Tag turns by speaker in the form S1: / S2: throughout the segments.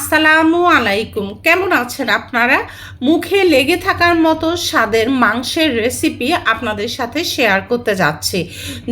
S1: আসসালামু আলাইকুম। কেমন আছেন আপনারা? মুখে লেগে থাকার মতো স্বাদের মাংসের রেসিপি আপনাদের সাথে শেয়ার করতে যাচ্ছি।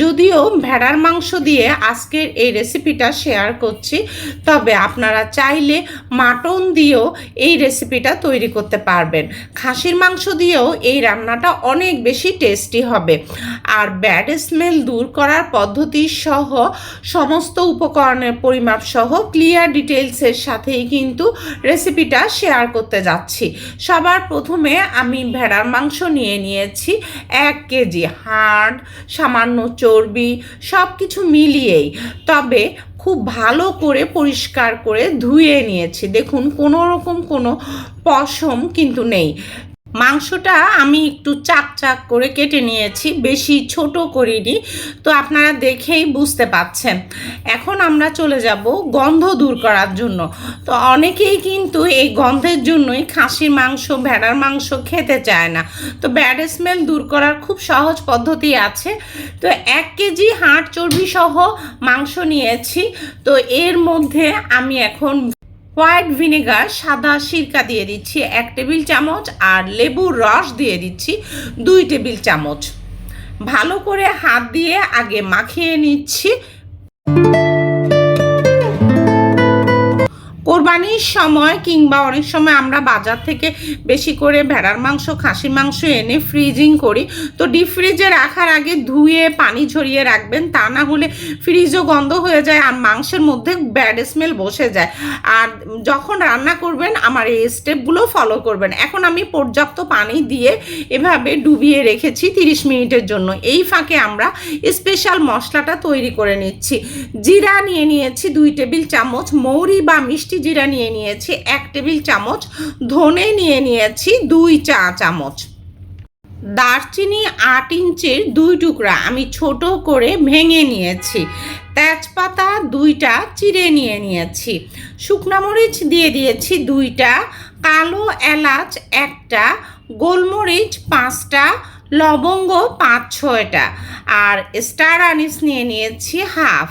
S1: যদিও ভেড়ার মাংস দিয়ে আজকের এই রেসিপিটা শেয়ার করছি, তবে আপনারা চাইলে মাটন দিয়েও এই রেসিপিটা তৈরি করতে পারবেন। খাসির মাংস দিয়েও এই রান্নাটা অনেক বেশি টেস্টি হবে। আর ব্যাড স্মেল দূর করার পদ্ধতি সহ সমস্ত উপকরণের পরিমাপ সহ ক্লিয়ার ডিটেলসের সাথেই কিন্তু রেসিপিটা শেয়ার করতে যাচ্ছি। সবার প্রথমে আমি ভেড়ার মাংস নিয়ে নিয়েছি, এক কেজি হাড়, সামান্য চর্বি সব কিছু মিলিয়েই। তবে খুব ভালো করে পরিষ্কার করে ধুয়ে নিয়েছি। দেখুন কোনো রকম কোনো পশম কিন্তু নেই। মাংসটা আমি একটু চাক চাক করে কেটে নিয়েছি, বেশি ছোট করিনি। তো আপনারা দেখেই বুঝতে পাচ্ছেন। এখন আমরা চলে যাব গন্ধ দূর করার জন্য। তো অনেকেই কিন্তু এই গন্ধের জন্যই খাসির মাংস, ভেড়ার মাংস খেতে চায় না। তো ব্যাড স্মেল দূর করার খুব সহজ পদ্ধতি আছে। তো এক কেজি হাড় চর্বি সহ মাংস নিয়েছি। তো এর মধ্যে আমি এখন হোয়াইট ভিনেগার, সাদা সিরকা দিয়ে দিচ্ছি এক টেবিল চামচ আর লেবুর রস দিয়ে দিচ্ছি দুই টেবিল চামচ। ভালো করে হাত দিয়ে আগে মাখিয়ে নিচ্ছি। কোরবানির সময় কিংবা অনেক সময় আমরা বাজার থেকে বেশি করে ভেড়ার মাংস, খাসির মাংস এনে ফ্রিজিং করি। তো ডিপ ফ্রিজে রাখার আগে ধুয়ে, পানি ঝরিয়ে রাখবেন, তা না হলে ফ্রিজও গন্ধ হয়ে যায় আর মাংসের মধ্যে ব্যাড স্মেল বসে যায়। আর যখন রান্না করবেন, আমার এই স্টেপগুলো ফলো করবেন। এখন আমি পর্যাপ্ত পানি দিয়ে এভাবে ডুবিয়ে রেখেছি তিরিশ মিনিটের জন্য। এই ফাঁকে আমরা স্পেশাল মশলাটা তৈরি করে নিচ্ছি। জিরা নিয়ে নিয়েছি দুই টেবিল চামচ, মৌরি বা মিষ্টি জিরা নিয়ে নিয়েছি এক টেবিল চামচ, ধনে নিয়ে নিয়েছি দুই চা চামচ। দারচিনি আট ইঞ্চির দুই টুকরা আমি ছোট করে ভেঙে নিয়েছি। তেজপাতা দুইটা চিড়ে নিয়ে নিয়েছি। শুকনা মরিচ দিয়ে দিয়েছি দুইটা, কালো এলাচ একটা, গোলমরিচ পাঁচটা, লবঙ্গ পাঁচ ছয়টা, আর স্টার আনিস নিয়ে নিয়েছি হাফ।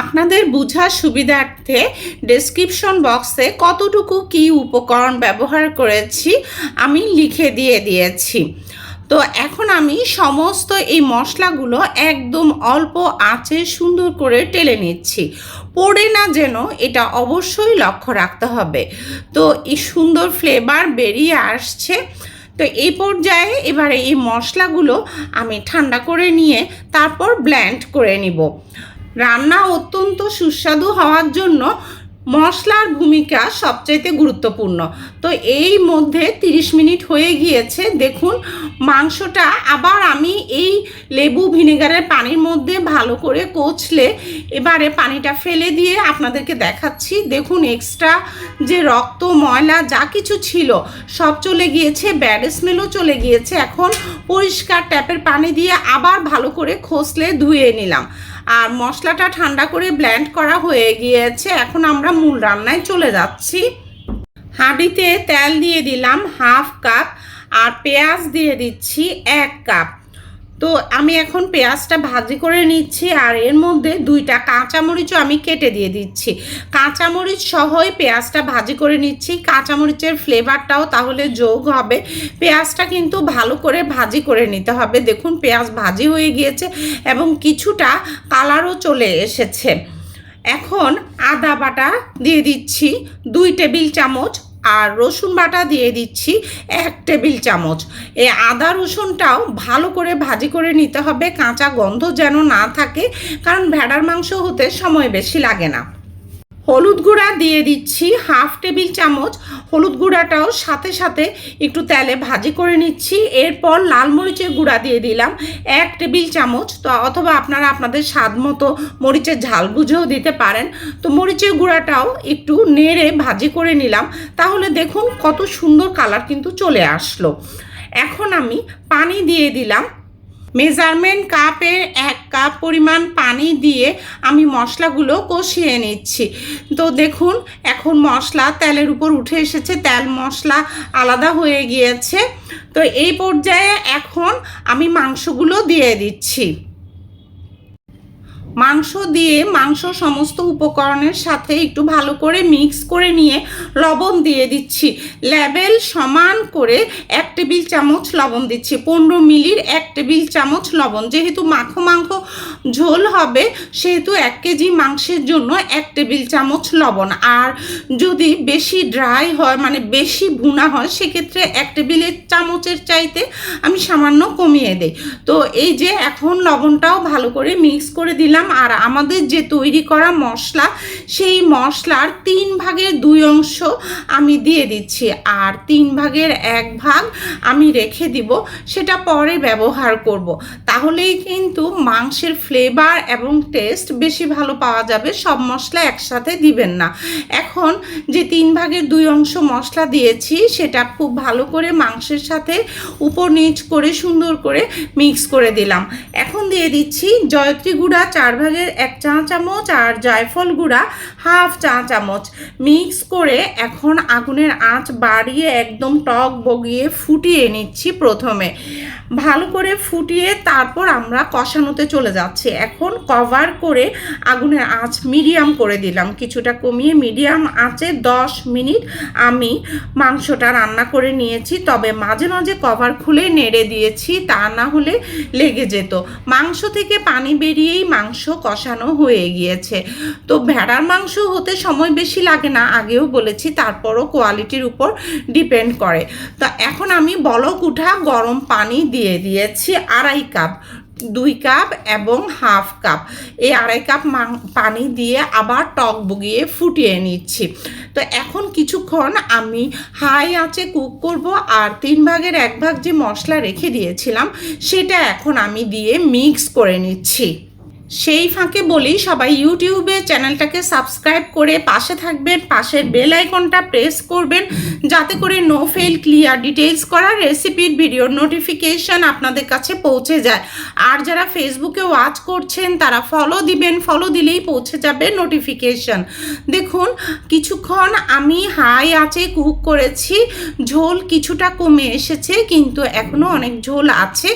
S1: আপনাদের বোঝার সুবিধার্থে ডেসক্রিপশন বক্সে কতটুকু কি উপকরণ ব্যবহার করেছি, আমি লিখে দিয়ে দিয়েছি। তো এখন আমি সমস্ত এই মশলাগুলো একদম অল্প আঁচে সুন্দর করে টেলে নিচ্ছি। পড়ে না যেন এটা অবশ্যই লক্ষ্য রাখতে হবে। তো এই সুন্দর ফ্লেভার বেরিয়ে আসছে। তো এই পর্যায়ে এবারে এই মশলাগুলো আমি ঠান্ডা করে নিয়ে তারপর ব্ল্যান্ড করে নিব। রান্না অত্যন্ত সুস্বাদু হওয়ার জন্য মশলার ভূমিকা সবচাইতে গুরুত্বপূর্ণ। তো এই মধ্যে 30 মিনিট হয়ে গিয়েছে, দেখুন মাংসটা আবার আমি এই লেবু ভিনেগারের পানির মধ্যে ভালো করে কচলে এবারে পানিটা ফেলে দিয়ে আপনাদেরকে দেখাচ্ছি। দেখুন এক্সট্রা যে রক্ত, ময়লা যা কিছু ছিল সব চলে গিয়েছে ব্যাড স্মেলও চলে গিয়েছে। এখন পরিষ্কার ট্যাপের পানি দিয়ে আবার ভালো করে খসলে ধুয়ে নিলাম। আর মশলাটা ঠান্ডা করে ব্ল্যান্ড করা হয়ে গিয়েছে। এখন আমরা মূল রান্নায় চলে যাচ্ছি। হাঁড়িতে তেল দিয়ে দিলাম হাফ কাপ আর পেঁয়াজ দিয়ে দিচ্ছি এক কাপ। তো আমি এখন পেঁয়াজটা ভাজি করে নিচ্ছি আর এর মধ্যে দুইটা কাঁচামরিচও আমি কেটে দিয়ে দিচ্ছি। কাঁচামরিচ সহই পেঁয়াজটা ভাজি করে নিচ্ছি। কাঁচামরিচের ফ্লেভারটাও তাহলে যোগ হবে। পেঁয়াজটা কিন্তু ভালো করে ভাজি করে নিতে হবে। দেখুন, পেঁয়াজ ভাজি হয়ে গিয়েছে এবং কিছুটা কালারও চলে এসেছে। এখন আদা বাটা দিয়ে দিচ্ছি। দুই টেবিল চামচ আর রসুন বাটা দিয়ে দিচ্ছি এক টেবিল চামচ। এই আদা রসুনটাও ভালো করে ভাজি করে নিতে হবে, কাঁচা গন্ধ যেন না থাকে, কারণ ভেড়ার মাংস হতে সময় বেশি লাগে না। হলুদ গুঁড়া দিয়ে দিচ্ছি হাফ টেবিল চামচ। হলুদ গুঁড়াটাও সাথে সাথে একটু তেলে ভাজি করে নিচ্ছি। এরপর লাল মরিচের গুঁড়া দিয়ে দিলাম এক টেবিল চামচ। তো অথবা আপনারা আপনাদের স্বাদ মতো মরিচের ঝাল বুঝেও দিতে পারেন। তো মরিচের গুঁড়াটাও একটু নেড়ে ভাজি করে নিলাম। তাহলে দেখুন কত সুন্দর কালার কিন্তু চলে আসলো। এখন আমি পানি দিয়ে দিলাম মেজারমেন্ট কাপের এক কাপ পরিমাণ পানি দিয়ে আমি মশলাগুলো কষিয়ে নিচ্ছি। তো দেখুন, এখন মশলা তেলের উপর উঠে এসেছে, তেল মশলা আলাদা হয়ে গিয়েছে। তো এই পর্যায়ে এখন আমি মাংসগুলো দিয়ে দিচ্ছি। মাংস দিয়ে মাংস সমস্ত উপকরণের সাথে একটু ভালো করে মিক্স করে নিয়ে লবণ দিয়ে দিচ্ছি। লেভেল সমান করে এক টেবিল চামচ লবণ দিচ্ছি। পনেরো মিলির এক টেবিল চামচ লবণ। যেহেতু মাখো মাংস ঝোল হবে, সেহেতু এক কেজি মাংসের জন্য এক টেবিল চামচ লবণ। আর যদি বেশি ড্রাই হয় মানে বেশি ভুনা হয়, সেক্ষেত্রে এক টেবিলের চামচের চাইতে আমি সামান্য কমিয়ে দিই। তো এই যে এখন লবণটাও ভালো করে মিক্স করে দিলাম। আর আমাদের যে তৈরি করা মশলা, সেই মশলার তিন ভাগের দুই অংশ আমি দিয়ে দিচ্ছি। আর তিন ভাগের এক ভাগ আমি রেখে দিব, সেটা পরে ব্যবহার করব। তাহলেই কিন্তু মাংসের ফ্লেভার এবং টেস্ট বেশি ভালো পাওয়া যাবে, সব মশলা একসাথে দিবেন না। এখন যে তিন ভাগের দুই অংশ মশলা দিয়েছি, সেটা খুব ভালো করে মাংসের সাথে উপর নিচ করে সুন্দর করে মিক্স করে দিলাম। এখন দিয়ে দিচ্ছি জয়ত্রী গুঁড়া চার ভাগের এক চা চামচ আর জায়ফল গুঁড়া হাফ চা চামচ। মিক্স করে এখন আগুনের আঁচ বাড়িয়ে একদম টক বগিয়ে ফুটিয়ে নিচ্ছি প্রথমে। ভালো করে ফুটিয়ে তারপর আমরা কষানোতে চলে যাচ্ছি। এখন কভার করে আগুনের আঁচ মিডিয়াম করে দিলাম। কিছুটা কমিয়ে মিডিয়াম আঁচে দশ মিনিট আমি মাংসটা রান্না করে নিয়েছি। তবে মাঝে মাঝে কভার খুলে নেড়ে দিয়েছি, তা না হলে লেগে যেত। মাংস থেকে পানি বেরিয়েই মাংস কষানো হয়ে গিয়েছে। তো ভেড়ার মাংস হতে সময় বেশি লাগে না, আগেও বলেছি, তারপরও কোয়ালিটির উপর ডিপেন্ড করে। তা এখন আমি বলক উঠা গরম পানি দিয়ে দিয়েছি আড়াই কাপ, দুই কাপ এবং হাফ কাপ। এই আড়াই কাপ পানি দিয়ে আবার টক বগিয়ে ফুটিয়ে নিচ্ছি। তো এখন কিছুক্ষণ আমি হাই আঁচে কুক করব আর তিন ভাগের এক ভাগ যে মশলা রেখে দিয়েছিলাম, সেটা এখন আমি দিয়ে মিক্স করে নিচ্ছি। সেই ফাঁকে বলি, সবাই ইউটিউবে চ্যানেলটাকে সাবস্ক্রাইব করে পাশে থাকবেন, পাশের বেল আইকনটা প্রেস করবেন, যাতে করে নো ফেল ক্লিয়ার ডিটেলস করা রেসিপির ভিডিওর নোটিফিকেশন আপনাদের কাছে পৌঁছে যায়। আর যারা ফেসবুকে ওয়াচ করছেন, তারা ফলো দিবেন ফলো দিলেই পৌঁছে যাবে নোটিফিকেশন দেখুন, কিছুক্ষণ আমি হাই আঁচে কুক করেছি, ঝোল কিছুটা কমে এসেছে, কিন্তু এখনও অনেক ঝোল আছে।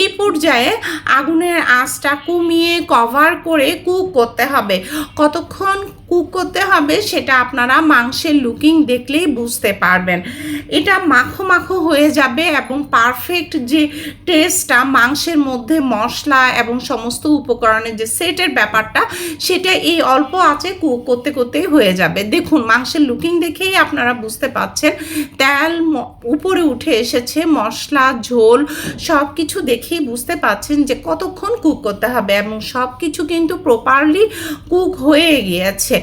S1: এই পর্যায়ে আগুনের আঁচটা কমিয়ে কভার করে কুক করতে হবে। কতক্ষণ কুক করতে হবে, সেটা আপনারা মাংসের লুকিং দেখলেই বুঝতে পারবেন। এটা মাখো মাখো হয়ে যাবে এবং পারফেক্ট যে টেস্টটা মাংসের মধ্যে মশলা এবং সমস্ত উপকরণের যে সেটের ব্যাপারটা, সেটা এই অল্প আছে কুক করতে করতেই হয়ে যাবে। দেখুন, মাংসের লুকিং দেখেই আপনারা বুঝতে পাচ্ছেন, তেল উপরে উঠে এসেছে, মশলা, ঝোল সব কিছু দেখেই বুঝতে পাচ্ছেন যে কতক্ষণ কুক করতে হবে এবং সব কিছু কিন্তু প্রপারলি কুক হয়ে গিয়েছে।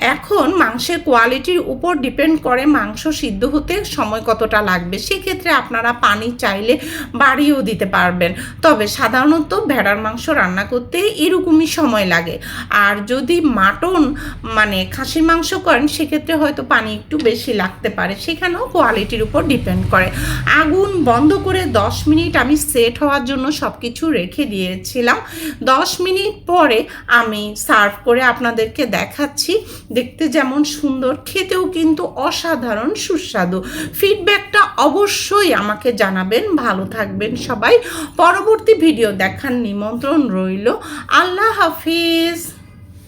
S1: এখন মাংসের কোয়ালিটির উপর ডিপেন্ড করে মাংস সিদ্ধ হতে সময় কতটা লাগবে, সেক্ষেত্রে আপনারা পানি চাইলে বাড়িয়েও দিতে পারবেন। তবে সাধারণত ভেড়ার মাংস রান্না করতে এরকমই সময় লাগে। আর যদি মাটন মানে খাসির মাংস করেন, সেক্ষেত্রে হয়তো পানি একটু বেশি লাগতে পারে। সেখানেও কোয়ালিটির উপর ডিপেন্ড করে। আগুন বন্ধ করে দশ মিনিট আমি সেট হওয়ার জন্য সব কিছু রেখে দিয়েছিলাম। দশ মিনিট পরে আমি সার্ভ করে আপনাদেরকে দেখাচ্ছি দেখতে যেমন সুন্দর, খেতেও কিন্তু অসাধারণ সুস্বাদু। ফিডব্যাকটা অবশ্যই আমাকে জানাবেন। ভালো থাকবেন সবাই। পরবর্তী ভিডিও দেখার নিমন্ত্রণ রইল। আল্লাহ হাফিজ।